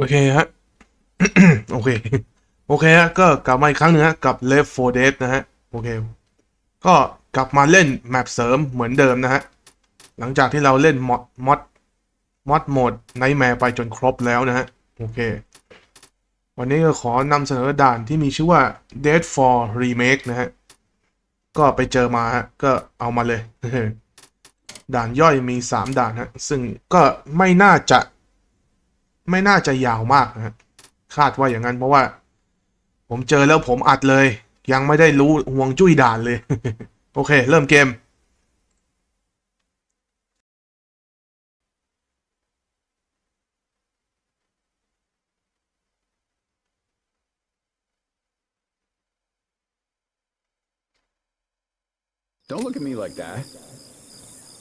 โอเคฮะ โอเค โอเคฮะ ก็กลับมาอีกครั้งหนึ่งฮะ กับ Left 4 Dead นะฮะ โอเค ก็กลับมาเล่นแมปเสริมเหมือนเดิมนะฮะ หลังจากที่เราเล่นมอดมอดมอดโหมดไนแมร์ไปจนครบแล้วนะฮะ โอเค วันนี้ก็ขอนำเสนอด่านที่มีชื่อว่า Dead for Remake นะฮะ ก็ไปเจอมาฮะ ก็เอามาเลย ด่านย่อยมี 3 ด่านฮะ ซึ่งก็ไม่น่าจะ ไม่น่าจะยาวมากนะฮะคาดว่าอย่างนั้นเพราะว่า ผมเจอแล้วผมอัดเลย ยังไม่ได้รู้ห่วงจุ้ยด่านเลย โอเค เริ่มเกม Don't look at me like that.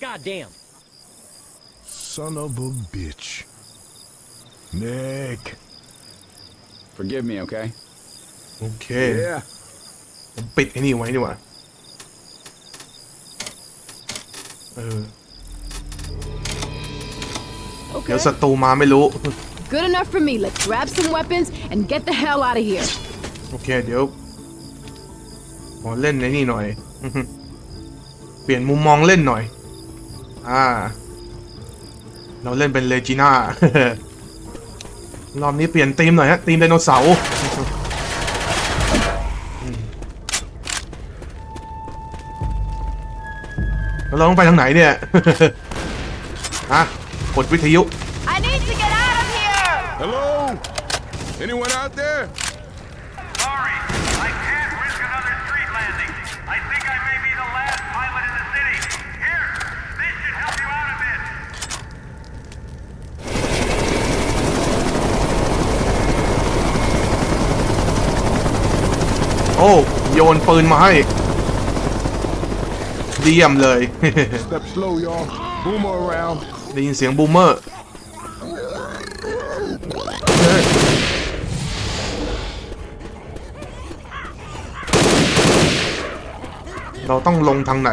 God damn. Son of a bitch. Nick. Forgive me, okay? โอเค Yeah. ผมปิดไอ้นี่ไว้ดีกว่าเออเดี๋ยว Okay. ศัตรูมาไม่รู้ Good enough for me. Let's grab some weapons and get the hell out of here. โอเค เดี๋ยวขอเล่นในนี่หน่อย เปลี่ยนมุมมองเล่นหน่อย อ่า เราเล่นเป็นเลจิน่า รอบนี้เปลี่ยนธีมหน่อยฮะธีมไดโนเสาร์อืมแล้วเราต้องไปทางไหนเนี่ยฮะกดวิทยุ I need to get out of here. Hello? Anyone out there? โอ้โยนปืนมาให้เยี่ยมเลย Step slow, y'all. Boomer around. ได้ยินเสียงบูมเมอร์เฮ้ยเราต้องลงทางไหน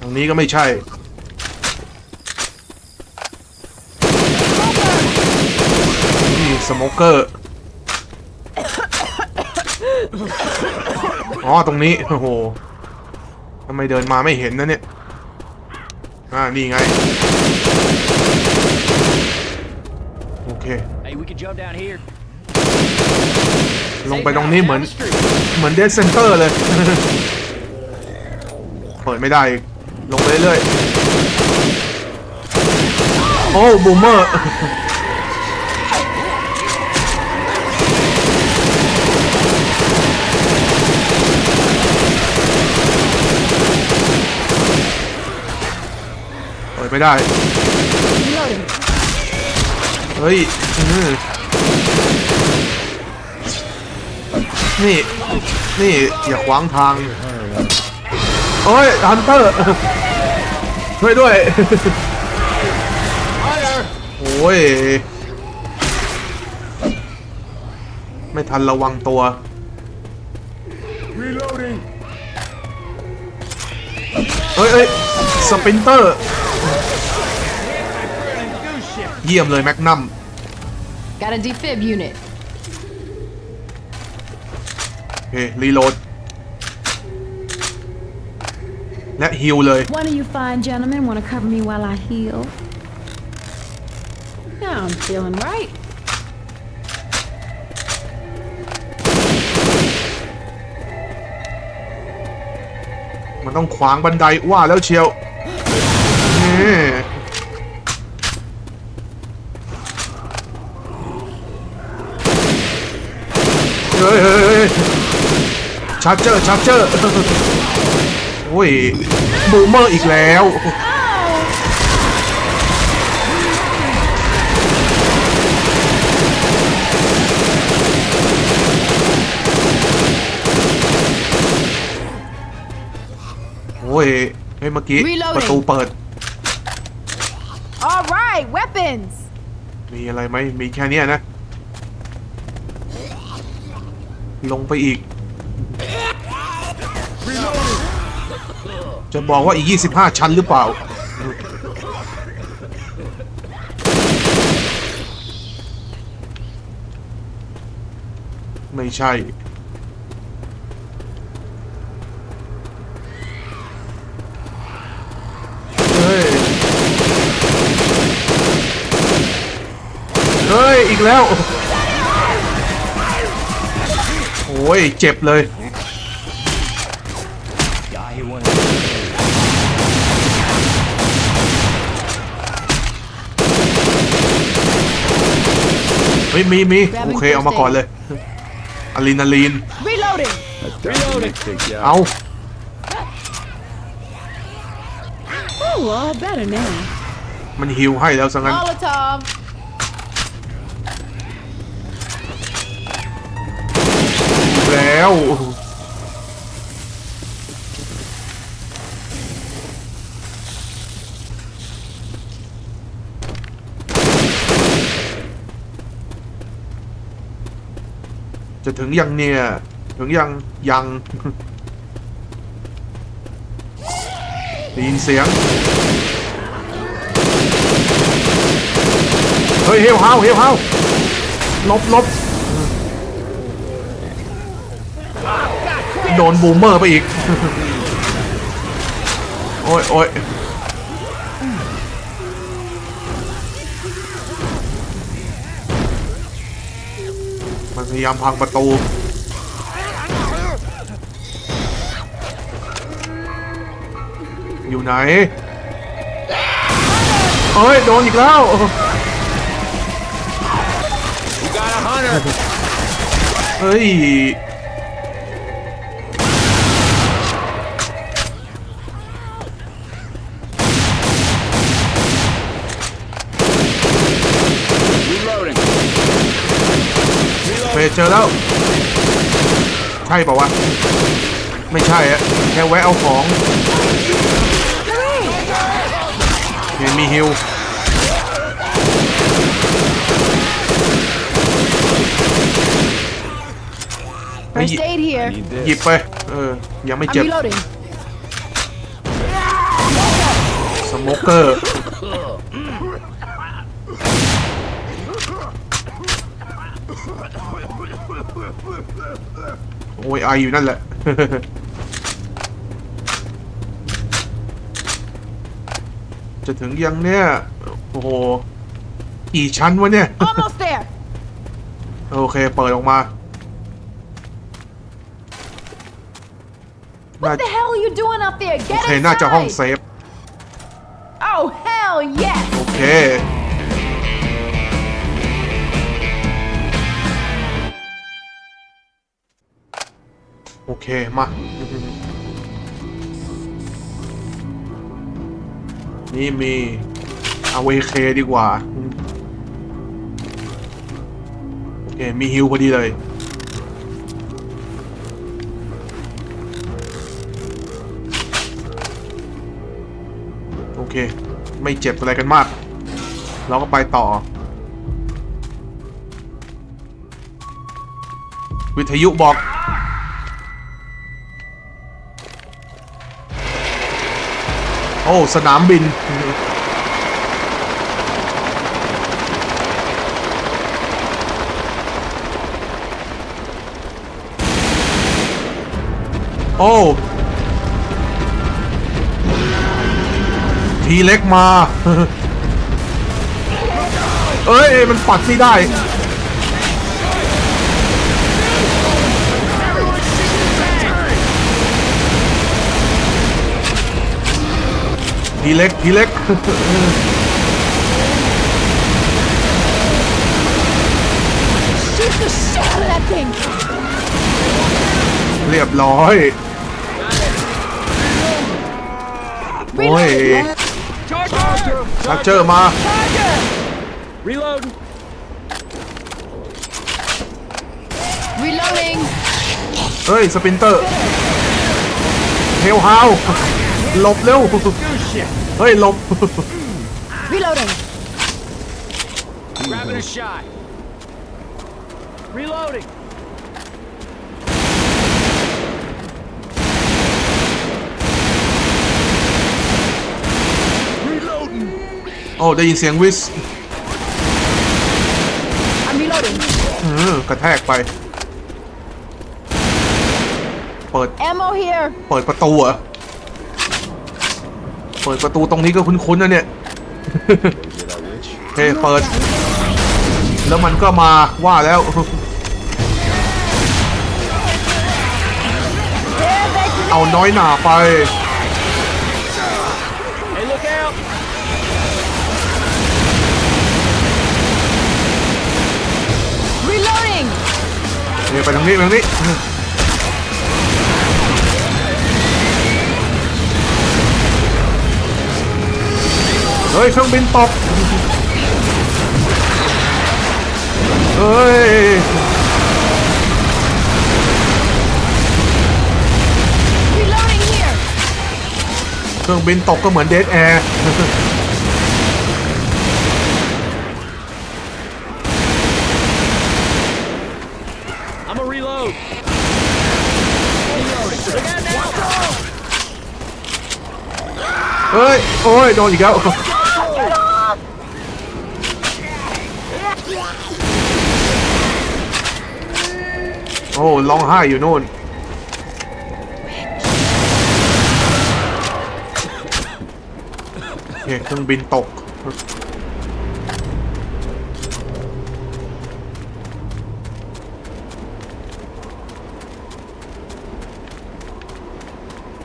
ทางนี้ก็ไม่ใช่ นี่ สโมเกอร์ อ๋อ ตรงนี้ โอ้โหทำไมเดินมาไม่เห็นนะเนี่ย อ่า นี่ไง โอเค Hey, we can jump down here. ลงไปตรงนี้เหมือน Down the street. เหมือนเด d เซนเตอร์เลย เปิดไม่ได้อีกลงไปเรื่อยๆโอ้ บูมเมอร์ ไม่ได้ เฮ้ยนี่ นี่อย่าขวางทางโอ้ยฮันเตอร์ช่วยด้วยโอ้ยไม่ทันระวังตัวเฮ้ยเฮ้ยสปินเตอร์ เยี่ยมเลยแมกนัม Got a defib unit. โอเครีโหลด และฮิลเลย One of you fine gentlemen want to cover me while I heal? Now I'm feeling right. มันต้องขวางบันไดว่าแล้วเชียวนี่ เฮ้ยเฮ้ยเฮ้ยชาร์เจอร์ชาร์เจอร์โอ้ยบูมเมอร์อีกแล้วโอ้ยเฮ้ยเมื่อกี้ Reloading ประตูเปิด All right, weapons. มีอะไรไหมมีแค่เนี้ยนะ ลงไปอีก จะบอกว่าอีก 25 ชั้นหรือเปล่า ไม่ใช่ เฮ้ย เฮ้ย อีกแล้ว อ้ยเจ็บเลย Guy who wanted เฮ้ยมีมีโอเคเอามาก่อนเลยอะลีนาลีน Reloading. That's definitely a big job. เอา Oh, all better now. มันฮิวให้แล้วสังั้น แล้ว จะถึงยังเนี่ย ถึงยังยังได้ยินเสียง เฮ้ยเฮลฮาวเฮลฮาวลบลบ โดนบูมเมอร์ไปอีก โอ้ยโอ้ยมันพยายามพังประตู อยู่ไหนเอ้ย โดนอีกแล้ว เฮ้ย เฟยเจอแล้ว ใช่เปล่าวะ ไม่ใช่อะแค่แวะเอาของเห็นมีฮิว First aid here. Need หยิบ this. ไป เออ ยังไม่ I'm เจ็บ reloading. สโมเกอร์ โอ้ยไออยู่นั่นแหละ จะถึงยังเนี่ย โอ้โหกี่ชั้นวะเนี่ย Almost there. โอเค เปิดออกมา น่า What the hell are you doing up there? โอ Get เค น่าจะห้องเซ inside. ฟ Oh hell yes. โอเค เค มา นี่มีเอาเวเคดีกว่า โอเค มีฮิวพอดีเลย โอเค ไม่เจ็บอะไรกันมาก เราก็ไปต่อ วิทยุบอก อ้สนามบิน โอ้ทีเล็กมา เอ้ย มันปัดที่ได้ ทีเล็กทีเล็ก Shoot the shit out of that thing. เรียบร้อย โอ้ย Charger. ชักเจอมา Reloading. Reloading. เฮ้ย สปรินเตอร์ เฮลฮาว หลบเร็ว เฮ้ยหลบ Reloading. Grabbing a shot. Reloading. Reloading. โอ้ได้ยินเสียงวิส I'm reloading. เออกระแทกไป เปิด Ammo here. เปิดประตูเหรอะ เปิดประตูตรงนี้ก็คุ้นๆนะเนี่ยโอเคเปิด แล้วมันก็มาว่าแล้ว There they เอาน้อยหนาไป Hey, look out! Reloading. เนี่ยไปทางนี้ไปทางนี้ เฮ้ยเครื่องบินตกเฮ้ย Reloading here. เครื่องบินตกก็เหมือนเด d แอร์ I'm a reload. เฮ้ย โอ้ย โดนอีกแล้ว โอ้ร้องไห้อยู่โน่น โอเคเครื่องบินตก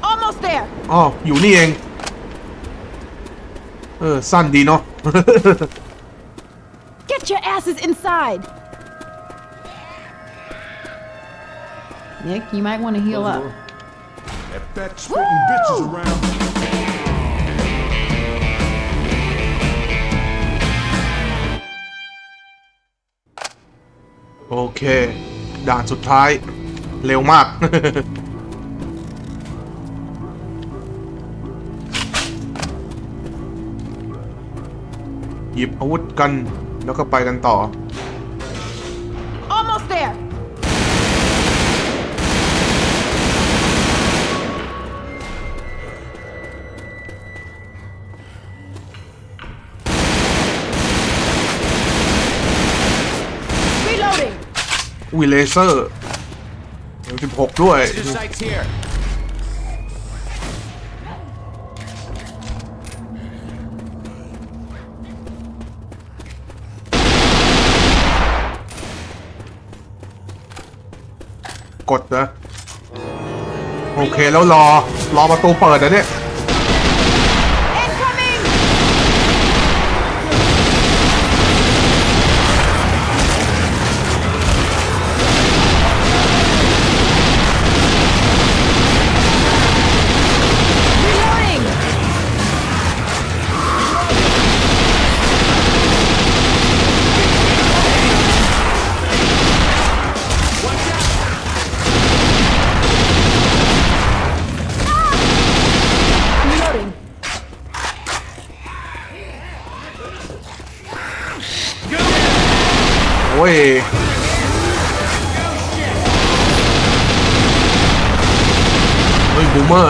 Almost there. อ๋ออยู่นี่เอง เออ สั้นดีเนาะ Get your asses inside. Nick, you might want to heal up. That fat spitting bitch is around. โอเค ด่านสุดท้าย เร็วมาก หยิบอาวุธกัน แล้วก็ไปกันต่อ อุ้ยเลเซอร์สิบหกด้วย Your sights here. กดนะ โอเคแล้วรอ รอประตูเปิดนะเนี่ย โอ้ยเฮ้ยบูมเมอ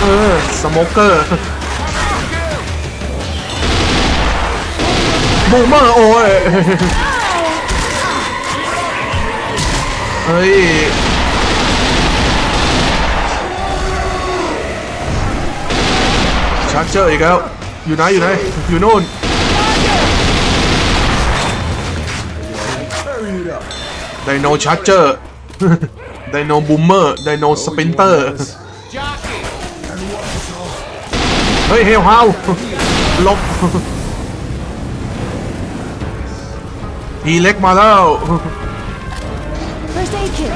เออ สโมเกอร์บูมเมอร์โอ้ย เฮ้ย ชาร์เจอร์อีกแล้ว อยู่ไหน อยู่ไหน อยู่นู่นไดโนชาร์เจอร์ไดโนบูมเมอร์ไดโนสปินเตอร์ เฮ้ยเฮลฮาวหลบทีเล็กมาแล้ว First aid kit.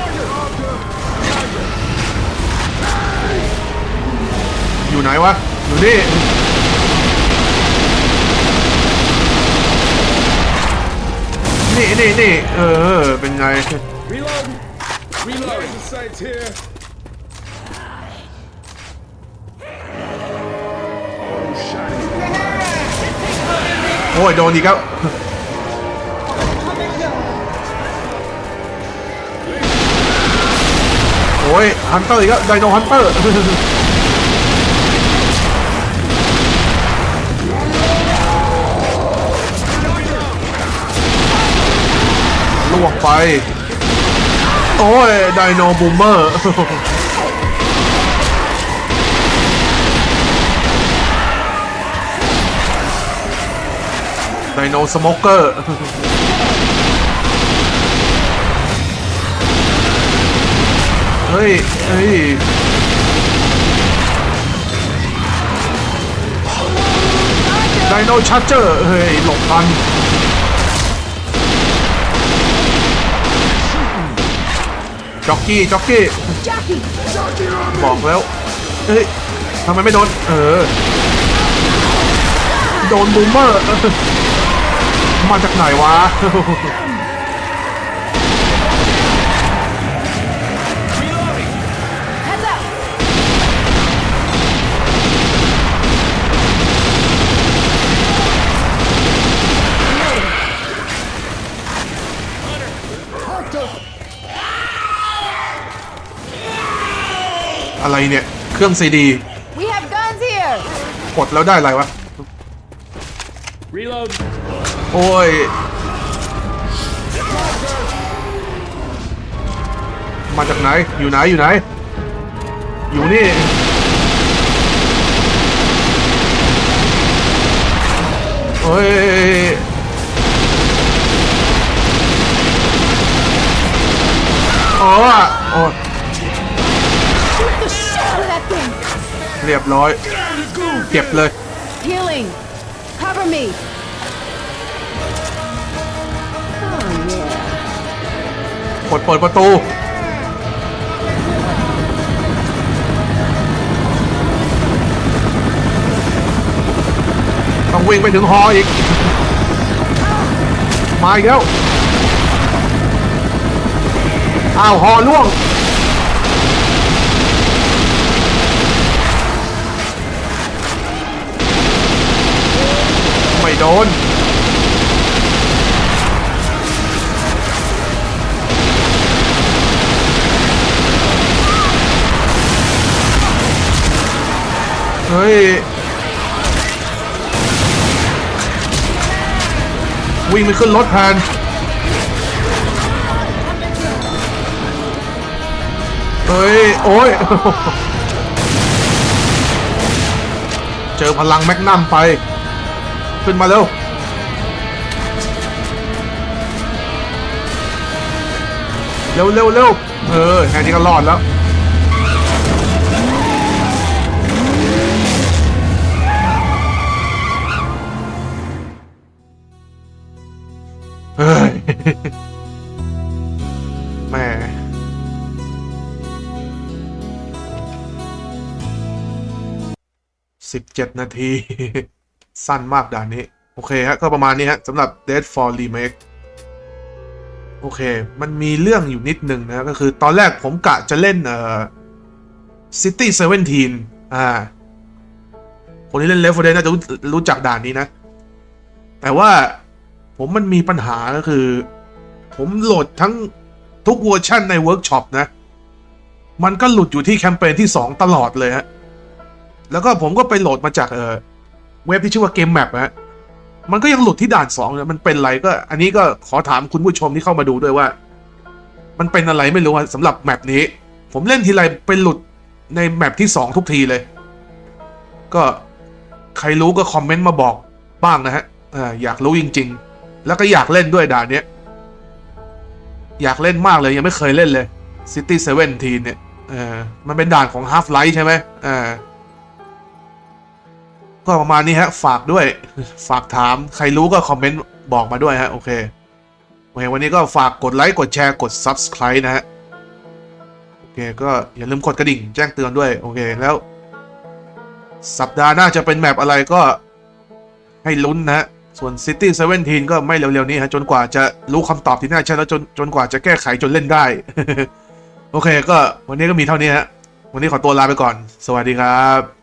อยู่ไหนวะ อยู่นี่ นี่นี่นี่เออ เป็นไง Reloading. Reloading. The sights here. โอ้ยโดนอีกแล้วโอ้ยฮันเตอร์อีกแล้วไดโนฮันเตอร์ลวกไป โอ้ยไดโนบูมเมอร์ ไดโนสโมเกอร์เฮ้ยเฮ้ยไดโนชัดเจอร์เฮ้ยหลบทันจ็อกกี้จ็อกกี้บอกแล้วเฮ้ยทำไมไม่โดน เออ โดนบูมเมอร์ มาจากไหนวะ Heads up! อะไรเนี่ย เครื่องซีดี We have guns here! กดแล้วได้อะไรวะ Reload. โอ้ย มาจากไหน อยู่ไหน อยู่ไหน อยู่นี่ โอ้ย โอ้โอ้เรียบร้อย เก็บเลย Healing! Cover me! กดเปิดประตู ต้องวิ่งไปถึงฮออีก มาอีกแล้ว อ้าวฮอล่วงไม่โดน เฮ้ย วิ่งไปขึ้นรถแทนเฮ้ย โอ้ย เจอพลังแมกนัมไป ขึ้นมาเร็วเร็วเร็วเร็วเออแค่นี้ก็รอดแล้ว 17 นาที สั้นมากด่านนี้ โอเคฮะก็ประมาณนี้ฮะสำหรับ Dead for Remake โอเค มันมีเรื่องอยู่นิดหนึ่งนะ ก็คือตอนแรกผมกะจะเล่นเอ่อ City 17 อ่า คนที่เล่น Left 4 Dead น่าจะรู้จักด่านนี้นะ แต่ว่าผมมันมีปัญหาก็คือ ผมโหลดทั้งทุกเวอร์ชั่นในเวิร์กช็อปนะ มันก็หลุดอยู่ที่แคมเปญที่ 2 ตลอดเลยฮะ แล้วก็ผมก็ไปโหลดมาจากเออเว็บที่ชื่อว่าเกมแมปฮะมันก็ยังหลุดที่ด่าน2เนี่ยมันเป็นอะไรก็ อันนี้ก็ขอถามคุณผู้ชมที่เข้ามาดูด้วยว่า มันเป็นอะไรไม่รู้อะสำหรับแมปนี้ ผมเล่นทีไรเป็นหลุดในแมปที่2ทุกทีเลย ก็ใครรู้ก็คอมเมนต์มาบอกบ้างนะฮะอ่าอยากรู้จริง ๆ แล้วก็อยากเล่นด้วยด่านเนี้ยอยากเล่นมากเลยยังไม่เคยเล่นเลย City 17เนี่ยเออมันเป็นด่านของ Half Life ใช่ไหมอ่า ก็ประมาณนี้ฮะ ฝากด้วย ฝากถาม ใครรู้ก็คอมเมนต์บอกมาด้วยฮะ โอเคโอเควันนี้ก็ฝากกดไลค์ กดแชร์ กด Subscribe นะฮะ โอเค ก็อย่าลืมกดกระดิ่งแจ้งเตือนด้วย โอเค แล้ว สัปดาห์หน้าจะเป็นแมปอะไรก็ให้ลุ้นนะฮะ ส่วน City 17 ก็ไม่เร็วๆนี้ฮะ จนกว่าจะรู้คำตอบที่แน่ชัดแล้วจนจนกว่าจะแก้ไขจนเล่นได้ โอเค ก็วันนี้ก็มีเท่านี้ฮะ วันนี้ขอตัวลาไปก่อน สวัสดีครับ